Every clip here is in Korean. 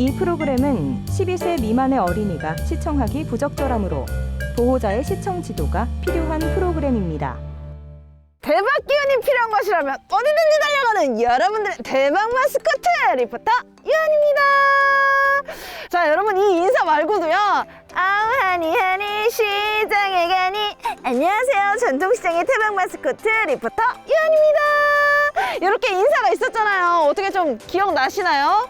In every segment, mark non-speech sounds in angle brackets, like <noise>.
이 프로그램은 12세 미만의 어린이가 시청하기 부적절하므로 보호자의 시청 지도가 필요한 프로그램입니다. 대박 기운이 필요한 것이라면 어디든지 달려가는 여러분들의 대박 마스코트 리포터 유한입니다. 자 여러분 이 인사 말고도요. 아우 하니 하니 시장에 가니 안녕하세요 전통시장의 대박 마스코트 리포터 유한입니다. 이렇게 인사가 있었잖아요. 어떻게 좀 기억나시나요?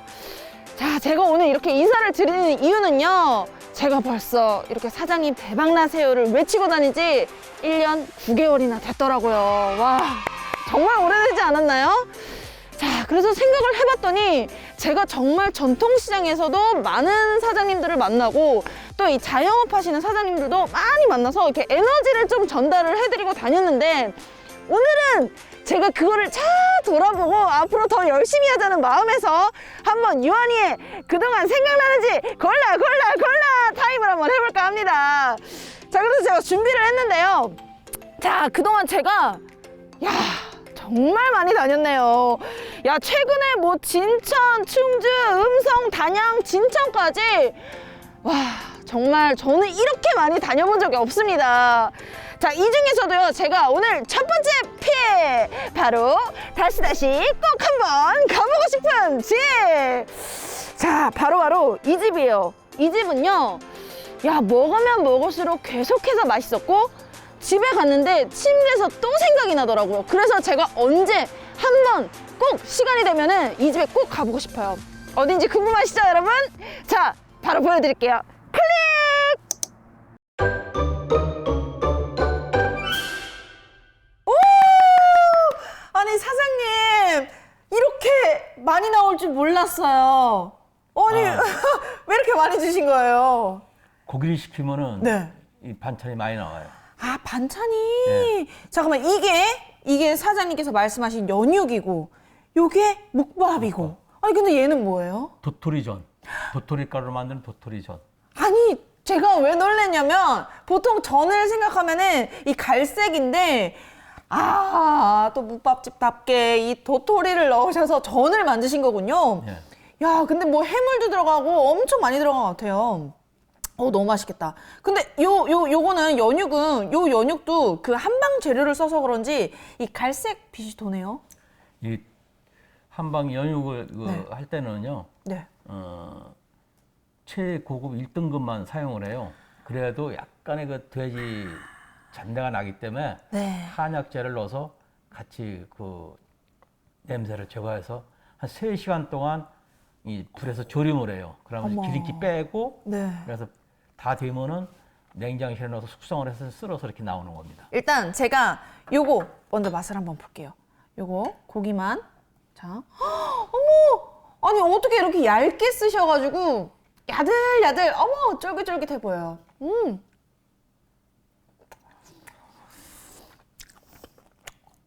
자, 제가 오늘 이렇게 인사를 드리는 이유는요. 제가 벌써 이렇게 사장님 대박나세요를 외치고 다닌 지 1년 9개월이나 됐더라고요. 와, 정말 오래되지 않았나요? 자, 그래서 생각을 해봤더니 제가 정말 전통시장에서도 많은 사장님들을 만나고 또 이 자영업 하시는 사장님들도 많이 만나서 이렇게 에너지를 좀 전달을 해드리고 다녔는데 오늘은 제가 그거를 잘 돌아보고 앞으로 더 열심히 하자는 마음에서 한번 유한이의 그동안 생각나는지 골라 골라 골라 타임을 한번 해볼까 합니다. 자 그래서 제가 준비를 했는데요. 자 그동안 제가 야 정말 많이 다녔네요. 야 최근에 뭐 진천, 충주, 음성, 단양, 진천까지 와 정말 저는 이렇게 많이 다녀본 적이 없습니다. 자, 이 중에서도요, 제가 오늘 첫 번째 피해! 바로, 다시 다시 꼭 한번 가보고 싶은 집! 자, 바로 바로 이 집이에요. 이 집은요, 야, 먹으면 먹을수록 계속해서 맛있었고, 집에 갔는데 침대에서 또 생각이 나더라고요. 그래서 제가 언제 한 번 꼭 시간이 되면은 이 집에 꼭 가보고 싶어요. 어딘지 궁금하시죠, 여러분? 자, 바로 보여드릴게요. 클릭! 줄 몰랐어요. 아니 아. <laughs> 왜 이렇게 많이 주신 거예요? 고기를 시키면은 네. 이 반찬이 많이 나와요. 아 반찬이 네. 잠깐만 이게 이게 사장님께서 말씀하신 연육이고 요게 묵밥이고 아니 근데 얘는 뭐예요? 도토리전, 도토리 가루로 만드는 도토리전. 아니 제가 왜 놀랬냐면 보통 전을 생각하면은 이 갈색인데 아 또 묵밥집답게 이 도토리를 넣으셔서 전을 만드신 거군요. 예. 야 근데 뭐 해물도 들어가고 엄청 많이 들어간 것 같아요. 어 너무 맛있겠다. 근데 요 요 요거는 연육은 요 연육도 그 한방 재료를 써서 그런지 이 갈색 빛이 도네요. 이 한방 연육을 그 네. 할 때는요, 네. 어, 최고급 1등급만 사용을 해요. 그래도 약간의 그 돼지 잔내가 나기 때문에 네. 한약재를 넣어서 같이 그 냄새를 제거해서 한 3시간 동안 이 불에서 조림을 해요. 그러면 어머. 기름기 빼고 네. 그래서 다 되면은 냉장실에 넣어서 숙성을 해서 쓸어서 이렇게 나오는 겁니다. 일단 제가 요거 먼저 맛을 한번 볼게요. 요거 고기만 자, 헉, <gasps> 어머, 아니 어떻게 이렇게 얇게 쓰셔가지고 야들야들, 어머 쫄깃쫄깃해 보여요. 음,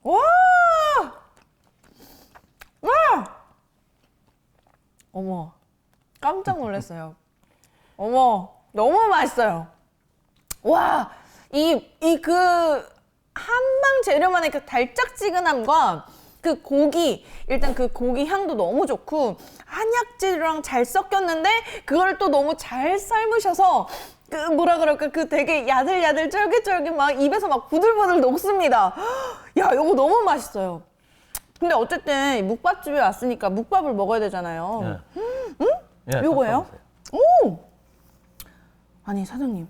와, 와, 어머, 깜짝 놀랐어요. 어머, 너무 맛있어요. 와, 이, 이 그, 한방 재료만의 그 달짝지근함과 그 고기, 일단 그 고기 향도 너무 좋고, 한약재료랑 잘 섞였는데, 그걸 또 너무 잘 삶으셔서, 그 뭐라 그럴까, 그 되게 야들야들 쫄깃쫄깃 막 입에서 막 부들부들 녹습니다. 야, 이거 너무 맛있어요. 근데 어쨌든 이 묵밥집에 왔으니까 묵밥을 먹어야 되잖아요. 예, 요거예요? 섞어보세요. 오! 아니 사장님,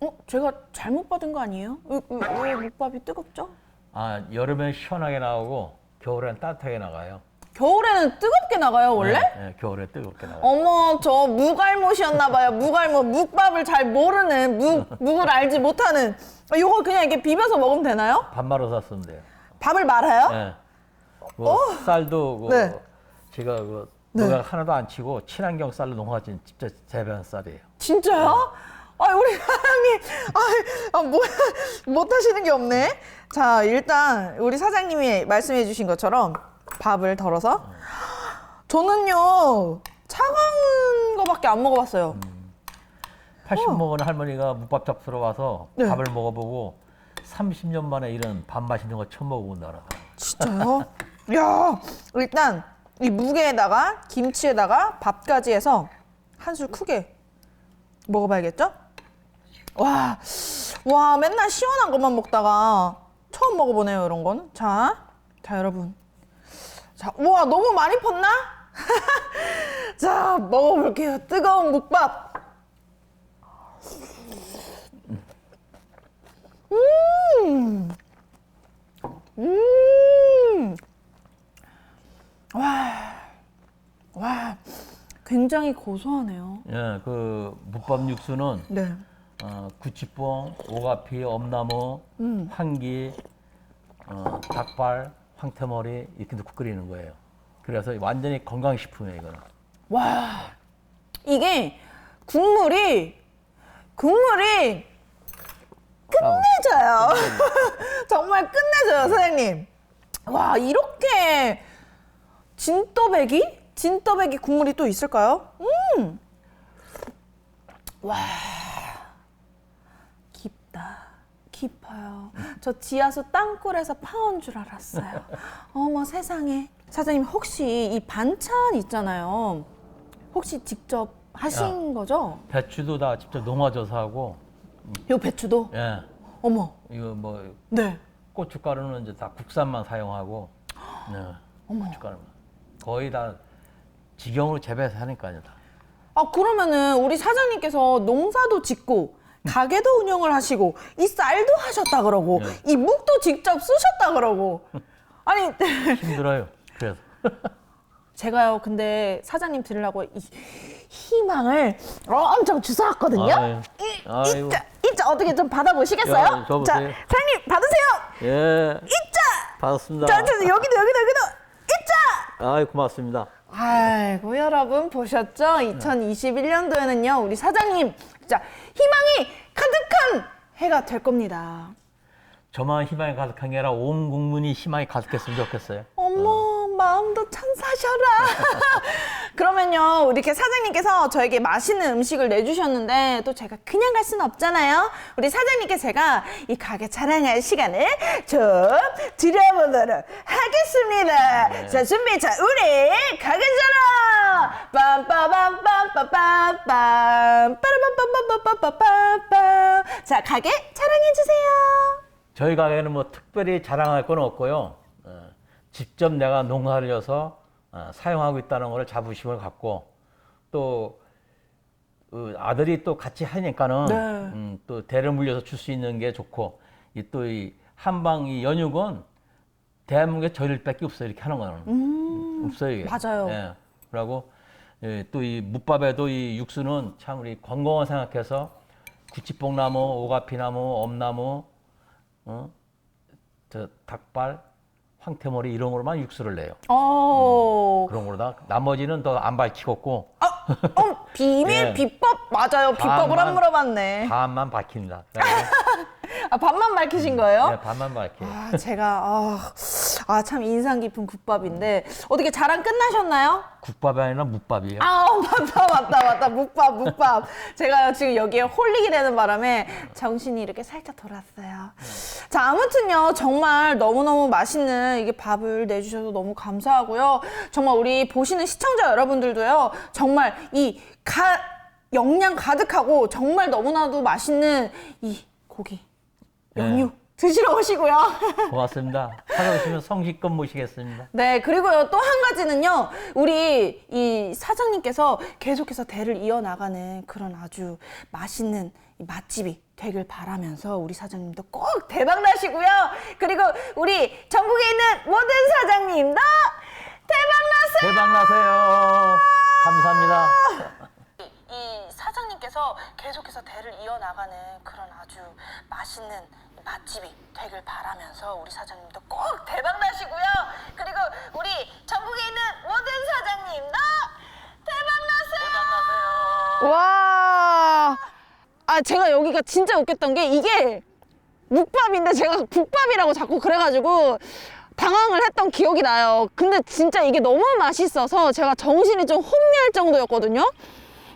어 제가 잘못 받은 거 아니에요? 왜, 왜, 왜 묵밥이 뜨겁죠? 아 여름엔 시원하게 나오고 겨울엔 따뜻하게 나가요. 겨울에는 뜨겁게 나가요 원래? 네, 네, 겨울에 뜨겁게 나가요. 어머 저 무갈못이었나 봐요 무갈못 묵밥을 잘 모르는 묵 묵을 알지 못하는 아, 요거 그냥 이렇게 비벼서 먹으면 되나요? 밥 말아서 쓰면 돼요. 밥을 말아요? 네. 뭐 쌀도 그 어? 네. 제가 그 네. 농약 하나도 안 치고 친환경 쌀로 농사진 직접 재배한 쌀이에요. 진짜요? 아 우리 사장님 아, 아 뭐, 못하시는 게 없네. 자 일단 우리 사장님이 말씀해 주신 것처럼 밥을 덜어서 저는요 차가운 거밖에 안 먹어봤어요. 80 먹은 할머니가 묵밥 잡수러 와서 네. 밥을 먹어보고 30년 만에 이런 밥 맛 있는 거 처음 먹어본다라. 진짜요? <laughs> 야 일단 이 무게에다가 김치에다가 밥까지 해서 한 술 크게 먹어봐야겠죠? 와, 와, 맨날 시원한 것만 먹다가 처음 먹어보네요, 이런 건. 자, 자, 여러분. 자, 우와, 너무 많이 펐나? <laughs> 자, 먹어볼게요. 뜨거운 묵밥. 음, 음, 와, 와, 굉장히 고소하네요. 예, 그 묵밥 육수는 네. 어, 구치뽕, 오가피, 엄나무, 음. 황기, 어, 닭발, 황태머리 이렇게 넣고 끓이는 거예요. 그래서 완전히 건강식품이에요, 이거는. 와, 이게 국물이 국물이 끝내줘요. <laughs> 정말 끝내줘요, 사장님. 와, 이렇게 진또배기? 진또배기 국물이 또 있을까요? 음, 와, 깊다. 깊어요. 저 지하수 땅굴에서 파온 줄 알았어요. 어머 세상에. 사장님 혹시 이 반찬 있잖아요. 혹시 직접 하신 거죠? 배추도 다 직접 농아져서 하고, 요 배추도? 예, 어머. 이거 뭐 네. 고춧가루는 이제 다 국산만 사용하고, 네, 고춧가루만 거의 다 직영으로 재배해서 하니까요. 다. 아 그러면은 우리 사장님께서 농사도 짓고 가게도 운영을 하시고 이 쌀도 하셨다 그러고 네. 이 묵도 직접 쓰셨다 그러고 아니 <laughs> 힘들어요. 그래서 제가요 근데 사장님 드리려고 이 희망을 엄청 주워왔거든요. 아유, 이, 아이고. 이자 이자 어떻게 좀 받아보시겠어요? 야, 저자 보세요. 사장님 받으세요. 예, 이자 반갑습니다. 자, 자 여기도 여기도 여기도 이자. 아이 고맙습니다. 아이고 여러분 보셨죠? 2021년도에는요 우리 사장님 진짜 희망이 가득한 해가 될 겁니다. 저만 희망이 가득한 게 아니라 온 국민이 희망이 가득했으면 좋겠어요. 어머 마음도 천사셔라. <laughs> 그러면요 우리 이렇게 사장님께서 저에게 맛있는 음식을 내주셨는데 또 제가 그냥 갈 수는 없잖아요. 우리 사장님께 제가 이 가게 자랑할 시간을 좀 드려보도록 하겠습니다. 자 준비 자 우리 가게 자랑 빰빠밤빰빠빰빰 빠라밤빰빰빰빰빰빰 자 가게 자랑해 주세요. 저희 가게는 뭐 특별히 자랑할 건 없고요. 어, 직접 내가 농사를 져서 어, 사용하고 있다는 걸 자부심을 갖고 또 어, 아들이 또 같이 하니까는 네. 음, 또 대를 물려서 줄 수 있는 게 좋고 이또이 한방 이 연육은 대한민국에 저희들밖에 없어요 이렇게 하는 거는 없어요 이게. 음, 맞아요. 예. 그리고 예, 또이 묵밥에도 이 육수는 참 우리 건강을 생각해서 구치뽕나무, 오가피나무, 엄나무, 어, 저 닭발, 황태머리 이런 거로만 육수를 내요. 어. 그런 거로다. 나머지는 더 안 밝히겠고 아, 어, 비밀 예. 비법 맞아요. 비법을 반만- 안 물어봤네. 반만 밝힙니다. <laughs> 아, 반만 밝히신 거예요? 네, 반만 밝혀요. 아, 제가 아, 아, 참 인상 깊은 국밥인데 어떻게 자랑 끝나셨나요? 국밥이 아니라 묵밥이에요. 아, 맞다, 맞다, 맞다. 묵밥, 묵밥. 제가 지금 여기에 홀리게 되는 바람에 정신이 이렇게 살짝 돌았어요. 자, 아무튼요, 정말 너무너무 맛있는 이게 밥을 내주셔서 너무 감사하고요. 정말 우리 보시는 시청자 여러분들도요, 정말 이 가, 영양 가득하고 정말 너무나도 맛있는 이 고기, 연육 드시러 오시고요. <laughs> 고맙습니다. 찾아오시면 성실껏 모시겠습니다. 네, 그리고요, 또 한 가지는요, 우리 이 사장님께서 계속해서 대를 이어나가는 그런 아주 맛있는 이 맛집이 되길 바라면서 우리 사장님도 꼭 대박 나시고요. 그리고 우리 전국에 있는 모든 사장님도 대박 나세요! 대박 나세요. 감사합니다. 이 사장님께서 계속해서 대를 이어나가는 그런 아주 맛있는 맛집이 되길 바라면서 우리 사장님도 꼭 대박 나시고요. 그리고 우리 전국에 있는 모든 사장님도 대박 나세요. 와, 아 제가 여기가 진짜 웃겼던 게 이게 묵밥인데 제가 국밥이라고 자꾸 그래가지고 당황을 했던 기억이 나요. 근데 진짜 이게 너무 맛있어서 제가 정신이 좀 혼미할 정도였거든요.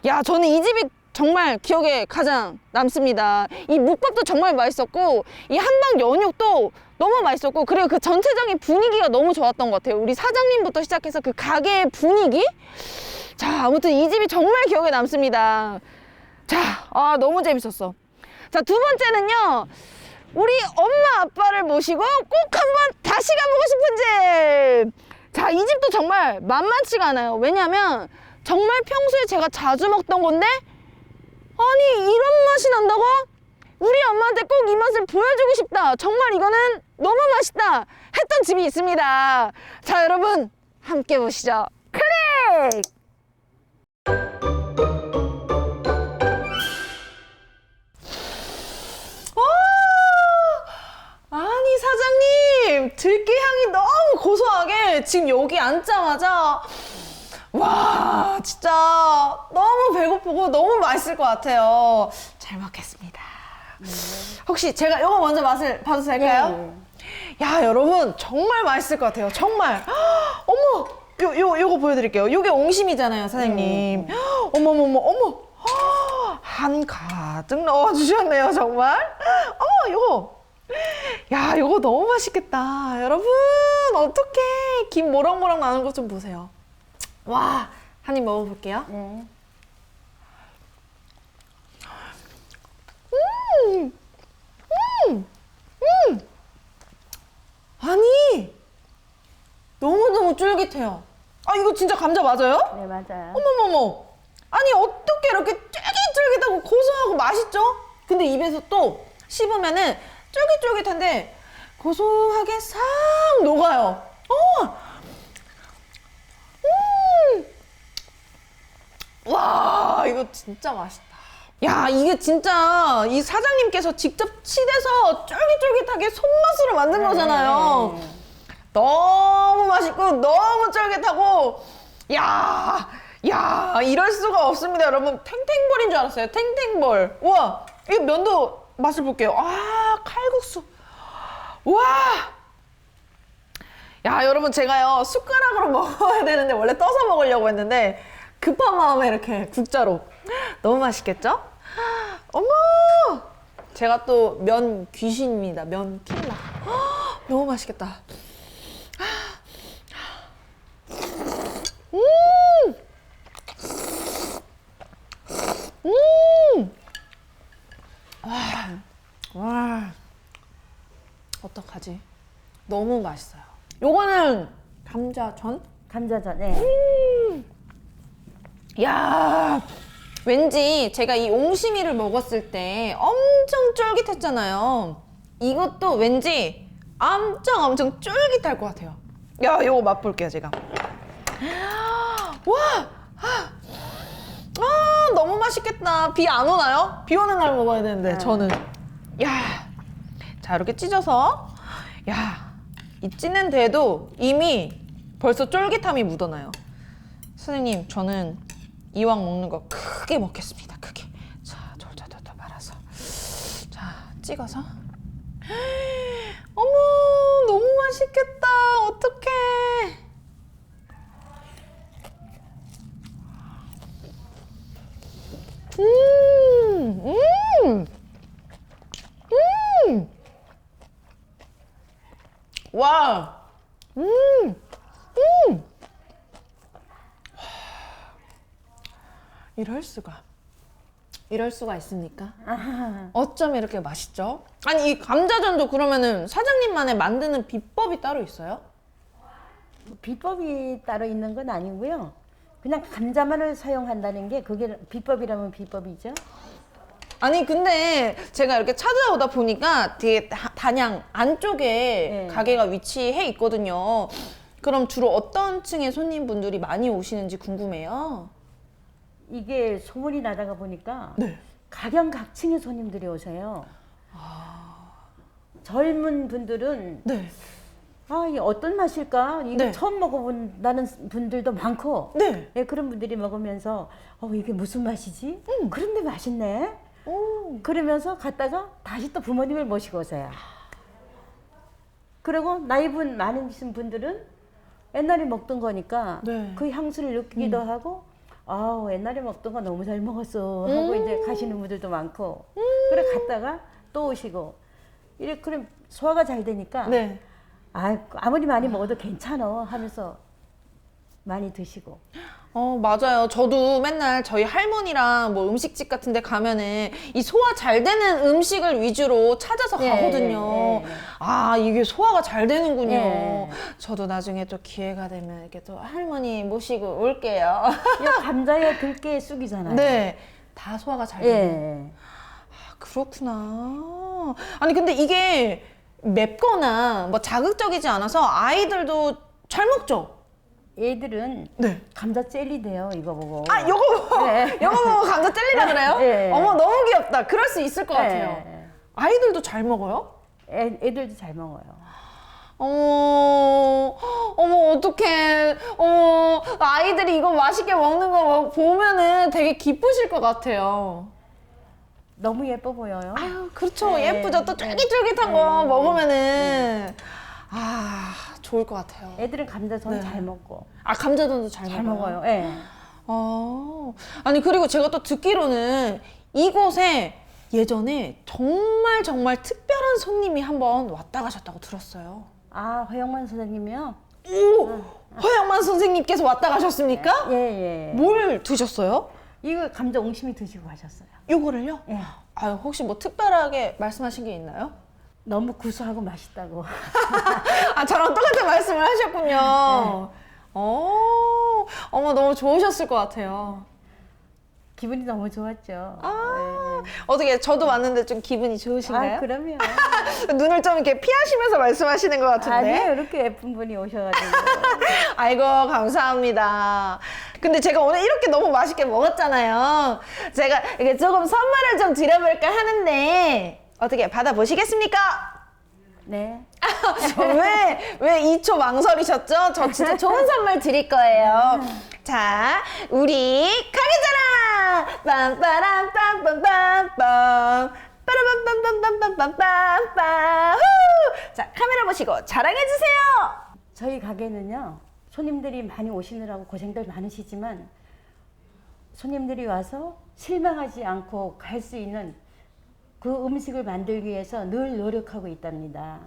야, 저는 이 집이 정말 기억에 가장 남습니다. 이 묵밥도 정말 맛있었고, 이 한방 연육도 너무 맛있었고, 그리고 그 전체적인 분위기가 너무 좋았던 것 같아요. 우리 사장님부터 시작해서 그 가게의 분위기? 자, 아무튼 이 집이 정말 기억에 남습니다. 자, 아, 너무 재밌었어. 자, 두 번째는요. 우리 엄마 아빠를 모시고 꼭 한번 다시 가보고 싶은 집. 자, 이 집도 정말 만만치가 않아요. 왜냐면 정말 평소에 제가 자주 먹던 건데 아니 이런 맛이 난다고? 우리 엄마한테 꼭 이 맛을 보여주고 싶다. 정말 이거는 너무 맛있다. 했던 집이 있습니다. 자, 여러분 함께 보시죠. 클릭! 와! 아니 사장님 들깨 향이 너무 고소하게 지금 여기 앉자마자 와 진짜 너무 배고프고 너무 맛있을 것 같아요. 잘 먹겠습니다. 혹시 제가 이거 먼저 맛을 봐도 될까요? 야 여러분 정말 맛있을 것 같아요. 정말. <gasps> 어머 요, 요, 요거 보여드릴게요. 요게 옹심이잖아요 사장님. 어머머머 <gasps> 어머. <gasps> 한 가득 넣어주셨네요 정말. 어 요거. 야 요거 너무 맛있겠다. 여러분 어떡해. 김 모락모락 나는 것 좀 보세요 와 한 입 먹어볼게요 네. 아니 너무너무 쫄깃해요 아 이거 진짜 감자 맞아요? 네, 맞아요. 어머머머. 아니 어떻게 이렇게 쫄깃쫄깃하고 고소하고 맛있죠? 근데 입에서 또 씹으면은 쫄깃쫄깃한데 고소하게 싹 녹아요. 어. 음. 와 이거 진짜 맛있다. 야 이게 진짜 이 사장님께서 직접 치대서 쫄깃쫄깃하게 손맛으로 만든 거잖아요. 네. 너무 맛있고 너무 쫄깃하고 야, 야 이럴 수가 없습니다, 여러분. 탱탱볼인 줄 알았어요. 탱탱볼. 우와, 이 면도 맛을 볼게요. 아, 칼국수. 와. 야, 여러분 제가요 숟가락으로 <laughs> 먹어야 되는데 원래 떠서 먹으려고 했는데 급한 마음에 이렇게 국자로 너무 맛있겠죠? 어머, 제가 또 면 귀신입니다. 면 킬러. 너무 맛있겠다. 와, 어떡하지? 너무 맛있어요. 요거는 감자전? 감자전. 네. 야, 왠지 제가 이 옹심이를 먹었을 때 엄청 쫄깃했잖아요. 이것도 왠지 엄청 엄청 쫄깃할 것 같아요. 야, 요거 맛볼게요, 제가. 와, 아, 아, 너무 맛있겠다. 비 안 오나요? 비 오는 날 먹어야 되는데 저는. 야, 자 이렇게 찢어서, 야, 이 찢는 데도 이미 벌써 쫄깃함이 묻어나요. 선생님, 저는 이왕 먹는 거 크게 먹겠습니다. 크게. 자, 돌돌돌돌 말아서. 자, 찍어서. <gasps> 어머, 너무 맛있겠다. 어떡해. 음, 음, 음. 와, 음, 음. 이럴 수가. 이럴 수가 있습니까? 어쩜 이렇게 맛있죠? 아니 이 감자전도 그러면은 사장님만의 만드는 비법이 따로 있어요? 비법이 따로 있는 건 아니고요. 그냥 감자만을 사용한다는 게 그게 비법이라면 비법이죠. 아니 근데 제가 이렇게 찾아오다 보니까 되게 다- 단양 안쪽에 네. 가게가 위치해 있거든요. 그럼 주로 어떤 층의 손님분들이 많이 오시는지 궁금해요. 이게 소문이 나다가 보니까 네. 각양각층의 손님들이 오세요. 젊은 분들은 네. 아, 이게 어떤 맛일까? 이거 네. 처음 먹어본다는 분들도 많고, 네. 예, 그런 분들이 먹으면서 어, 이게 무슨 맛이지? 그런데 맛있네. 오. 그러면서 갔다가 다시 또 부모님을 모시고 오세요. 그리고 나이분 많으신 분들은 옛날에 먹던 거니까 네. 그 향수를 느끼기도 하고 아우 옛날에 먹던 거 너무 잘 먹었어. 하고 이제 가시는 분들도 많고. 그래 갔다가 또 오시고. 이래 그럼 소화가 잘 되니까 네. 아 아무리 많이 먹어도 괜찮아 하면서 많이 드시고 어, 맞아요. 저도 맨날 저희 할머니랑 뭐 음식집 같은 데 가면은 이 소화 잘 되는 음식을 위주로 찾아서 예, 가거든요. 예, 예. 아, 이게 소화가 잘 되는군요. 예. 저도 나중에 또 기회가 되면 이렇게 또 할머니 모시고 올게요. 이 감자에 들깨 쑥이잖아요. 네. 다 소화가 잘 되는. 예. 아, 그렇구나. 아니, 근데 이게 맵거나 뭐 자극적이지 않아서 아이들도 잘 먹죠? 얘들은 네. 감자 젤리 돼요. 이거 보고. 아, 요거 보고, 네. 요거 보고 감자 젤리라 그래요? 네. 어머, 너무 귀엽다. 그럴 수 있을 것 같아요. 예. 아이들도 잘 먹어요? 애, 애들도 잘 먹어요. 어머, 어머, 어떡해. 어머, 아이들이 이거 맛있게 먹는 거 보면은 되게 기쁘실 것 같아요. 너무 예뻐 보여요. 아유, 그렇죠. 네. 예쁘죠. 또 쫄깃쫄깃한 거 먹으면은. 아, 좋을 것 같아요. 애들은 감자 전 네. 잘 먹고 아, 감자전도 잘, 잘 먹어요? 먹어요. 예. 아, 아니 그리고 제가 또 듣기로는 이곳에 예전에 정말 정말 특별한 손님이 한 번 왔다 가셨다고 들었어요. 아 허영만 선생님이요. 오, 허영만 선생님께서 왔다 가셨습니까? 예 예. 뭘 드셨어요? 이거 감자 옹심이 드시고 가셨어요. 요거를요? 예. 아유 혹시 뭐 특별하게 말씀하신 게 있나요? 너무 구수하고 맛있다고. <laughs> 아 저랑 똑같은 말씀을 하셨군요. 어, 어머 너무 좋으셨을 것 같아요. 기분이 너무 좋았죠. 아, 어떻게 저도 왔는데 좀 기분이 예. 좋으신가요? 아 그럼요. <laughs> 눈을 좀 이렇게 피하시면서 말씀하시는 것 같은데. 아니에요. 이렇게 예쁜 분이 오셔가지고. <laughs> 아이고 감사합니다. 근데 제가 오늘 이렇게 너무 맛있게 먹었잖아요. 제가 이게 조금 선물을 좀 드려볼까 하는데 어떻게 받아보시겠습니까? 네. <laughs> 왜, 왜 2초 망설이셨죠? 저 진짜 좋은 선물 드릴 거예요. 자, 우리 가게 자랑! 빰빠람 빰빰빰빰 빠라밤빰빰빰빰빰빰빰 후! 자, 카메라 보시고 자랑해주세요! 저희 가게는요. 손님들이 많이 오시느라고 고생들 많으시지만 손님들이 와서 실망하지 않고 갈 수 있는 그 음식을 만들기 위해서 늘 노력하고 있답니다.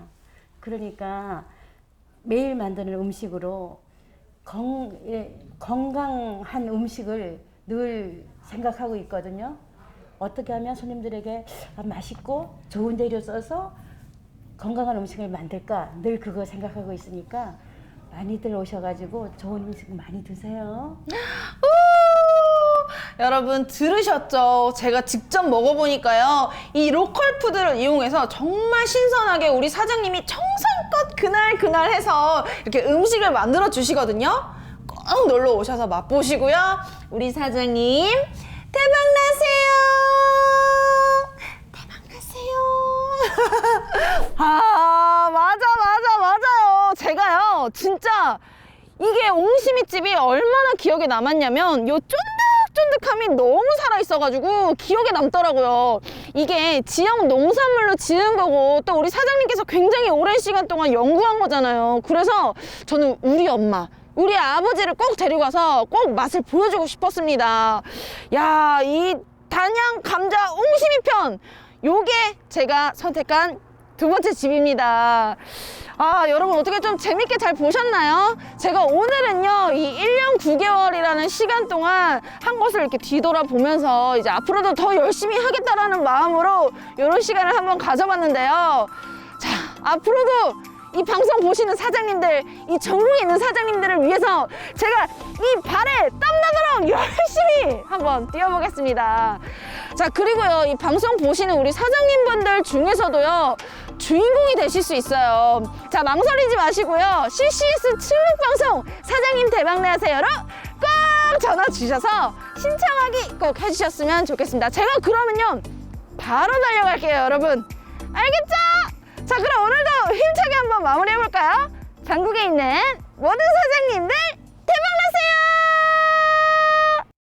그러니까 매일 만드는 음식으로 건, 예, 건강한 음식을 늘 생각하고 있거든요. 어떻게 하면 손님들에게 아, 맛있고 좋은 재료 써서 건강한 음식을 만들까 늘 그거 생각하고 있으니까 많이들 오셔가지고 좋은 음식 많이 드세요. <laughs> 우! 여러분 들으셨죠? 제가 직접 먹어보니까요. 이 로컬 푸드를 이용해서 정말 신선하게 우리 사장님이 청상껏 그날 그날 해서 이렇게 음식을 만들어 주시거든요. 꼭 놀러 오셔서 맛보시고요. 우리 사장님 대박 나세요. 대박 나세요. <laughs> 아 맞아 맞아 맞아요. 제가요 진짜 이게 옹심이집이 얼마나 기억에 남았냐면 요 쫀 득쫀득함이 너무 살아있어가지고 기억에 남더라고요. 이게 지역 농산물로 지은 거고 또 우리 사장님께서 굉장히 오랜 시간 동안 연구한 거잖아요. 그래서 저는 우리 엄마 우리 아버지를 꼭 데리고 가서 꼭 맛을 보여주고 싶었습니다. 야, 이 단양 감자 옹심이 편 요게 제가 선택한 두 번째 집입니다. 아, 여러분 어떻게 좀 재밌게 잘 보셨나요? 제가 오늘은요, 이 1년 9개월이라는 시간 동안 한 것을 이렇게 뒤돌아보면서 이제 앞으로도 더 열심히 하겠다라는 마음으로 이런 시간을 한번 가져봤는데요. 자, 앞으로도 이 방송 보시는 사장님들, 이 전국에 있는 사장님들을 위해서 제가 이 발에 땀나도록 열심히 한번 뛰어보겠습니다. 자, 그리고요, 이 방송 보시는 우리 사장님분들 중에서도요, 주인공이 되실 수 있어요. 자, 망설이지 마시고요. CCS 출력 방송 사장님 대박내 하세요로 꼭 전화 주셔서 신청하기 꼭 해주셨으면 좋겠습니다. 제가 그러면요, 바로 달려갈게요, 여러분. 알겠죠? 자, 그럼 오늘도 힘차게 한번 마무리해볼까요? 전국에 있는 모든 사장님들